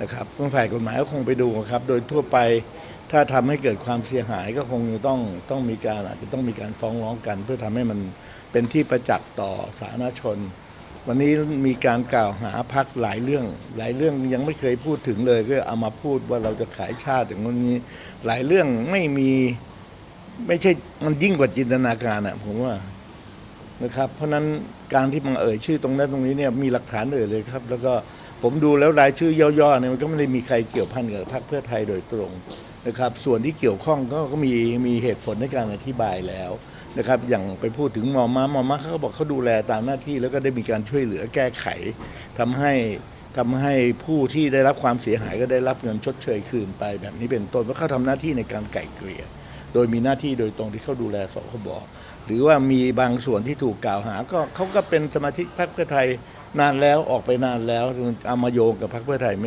นะครับฝ่ายกฎหมายก็คงไปดูครับ โดยทั่วไปถ้าทำให้เกิดความเสียหายก็คงต้องต้องมีการอาจจะต้องมีการฟ้องร้องกัน เพื่อทำให้มันเป็นที่ประจักษ์ต่อสาธารณชน วันนี้มีการกล่าวหาพักหลายเรื่อง หลายเรื่องยังไม่เคยพูดถึงเลยก็เอามาพูดว่าเราจะขายชาติอย่างนี้หลายเรื่องไม่มีไม่ใช่มันยิ่งกว่าจินตนาการอะผมว่านะครับ เพราะฉะนั้นการที่มาเอ่ยชื่อตรงนั้นตรงนี้เนี่ยมีหลักฐานเอ่ยเลยครับ แล้วก็ ผมดูแล้วรายชื่อย่อๆเนี่ยมันก็ไม่ได้มีใครเกี่ยวพันกับพรรคเพื่อไทยโดยตรงนะครับ ส่วนที่เกี่ยวข้องก็ก็มีมีเหตุผลในการอธิบายแล้วนะครับ อย่างไปพูดถึงมอม้ามอม้าเขาก็บอกเขาดูแลตามหน้าที่ แล้วก็ได้มีการช่วยเหลือแก้ไขทำให้ทำให้ผู้ที่ได้รับความเสียหายก็ได้รับเงินชดเชยคืนไป แบบนี้เป็นต้นเพราะเขาทำหน้าที่ในการไก่เกลี่ย โดยมีหน้าที่โดยตรงที่เขาดูแลสคบหรือว่ามีบางส่วนที่ถูกกล่าวหา ก็เขาก็เป็นสมาชิกพรรคเพื่อไทยนานแล้วออกไปนานแล้วเอามาโยงกับพรรคเพื่อไทยไม่